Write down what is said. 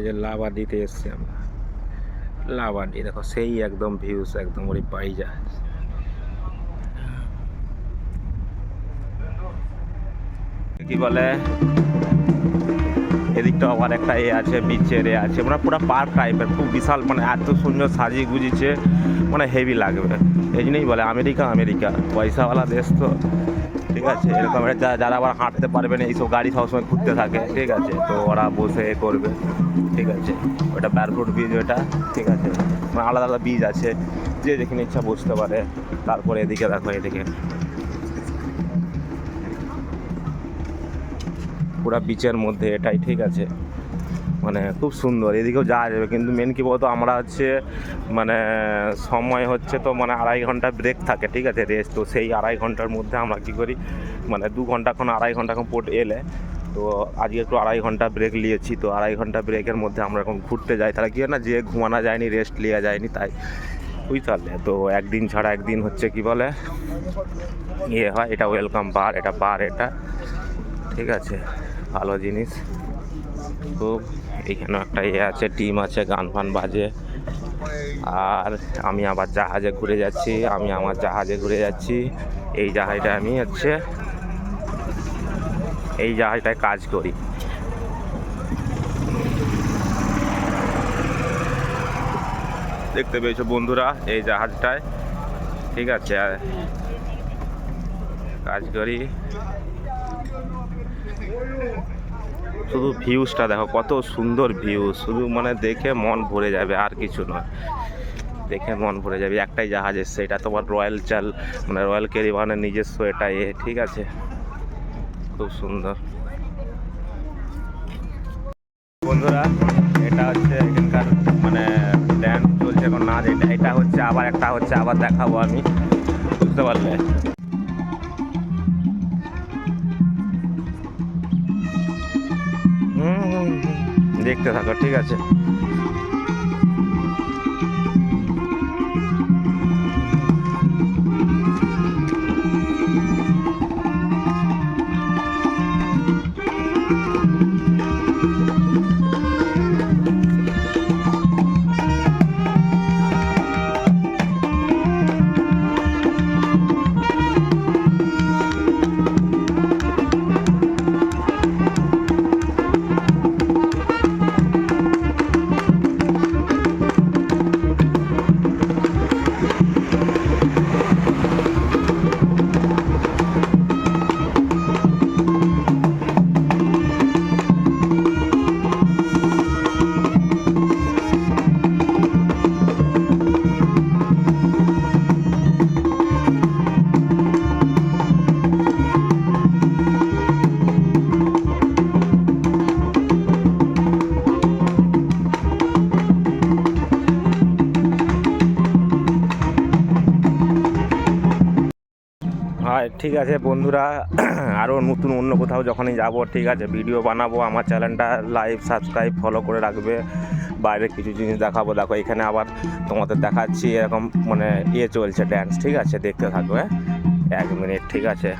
এই যে লাভাডিতে এসছি আমরা। লাভাডি দেখো, সেই একদম ভিউস একদম ওই পাই যায় কি বলে? এদিকটা আবার একটা এ আছে বিচের এ আছে। মানে পুরো পার্ক টাইপের খুব বিশাল মানে এত সুন্দর সাজিয়ে গুজিছে মানে হেভি লাগবে। এই জন্যই বলে, আমেরিকা আমেরিকা, পয়সাওয়ালা দেশ তো। ঠিক আছে? এরকম যারা আবার হাঁটতে পারবে না, এইসব গাড়ি সবসময় ঘুরতে থাকে, ঠিক আছে? তো ওরা বসে এ করবে, ঠিক আছে? ওটা ব্যারফুট বীজ ওটা, ঠিক আছে? মানে আলাদা আলাদা বীজ আছে, যে যেখানে ইচ্ছা বসতে পারে। তারপরে এদিকে দেখো, এদিকে। পুরা বিচের মধ্যে এটাই, ঠিক আছে? মানে খুব সুন্দর। এদিকেও যাওয়া যাবে। কিন্তু মেন কী বলতো? আমরা হচ্ছে মানে সময় হচ্ছে তো মানে আড়াই ঘণ্টা ব্রেক থাকে, ঠিক আছে? রেস্ট তো সেই আড়াই ঘণ্টার মধ্যে আমরা কী করি? মানে দু ঘণ্টা এখন, আড়াই ঘণ্টা এখন পোর্ট এলে, তো আজকে একটু আড়াই ঘণ্টা ব্রেক নিয়েছি। তো আড়াই ঘণ্টা ব্রেকের মধ্যে আমরা এখন ঘুরতে যাই। তাহলে কী হয় না? যে ঘুমানো যায়নি রেস্ট নেওয়া যায়নি, তাই বুঝতে পারলে? তো একদিন ছাড়া একদিন হচ্ছে কি বলে? ইয়ে হয়, এটা ওয়েলকাম বার এটা বার এটা, ঠিক আছে? ভালো জিনিস। খুব এখানে একটা ইয়ে আছে, টিম আছে, গান ফান বাজে। আর আমি আবার জাহাজে ঘুরে যাচ্ছি, আমি আমার জাহাজে ঘুরে যাচ্ছি। এই জাহাজটা আমি হচ্ছে, এই জাহাজটায় কাজ করি। দেখতে পেয়েছ বন্ধুরা এই জাহাজটায়, ঠিক আছে? কাজ করি। শুধু ভিউজটা দেখো, কত সুন্দর ভিউ। শুধু মানে দেখে মন ভরে যাবে, আর কিছু নয়। দেখে মন ভরে যাবে, একটাই জাহাজ এসছে, এটা তোমার রয়্যাল চাল মানে রয়্যাল ক্যারিবানের নিজস্ব এটা এ, ঠিক আছে? খুব সুন্দর। বন্ধুরা, এটা হচ্ছে এখানকার মানে ড্যান্স চলছে এখন এটা এটা হচ্ছে আবার, একটা হচ্ছে আবার দেখাবো আমি। বুঝতে পারলে? দেখতে থাকো ঠিক আছে। ঠিক আছে বন্ধুরা। আরও নতুন অন্য কোথাও যখনই যাব, ঠিক আছে ভিডিও বানাবো, আমার চ্যানেলটা লাইভ সাবস্ক্রাইব ফলো করে রাখবে। বাইরে কিছু জিনিস দেখাবো। দেখো, এখানে আবার তোমাদের দেখাচ্ছি এরকম মানে ইয়ে চলছে ড্যান্স ঠিক আছে, দেখতে থাকবে। এক মিনিট ঠিক আছে।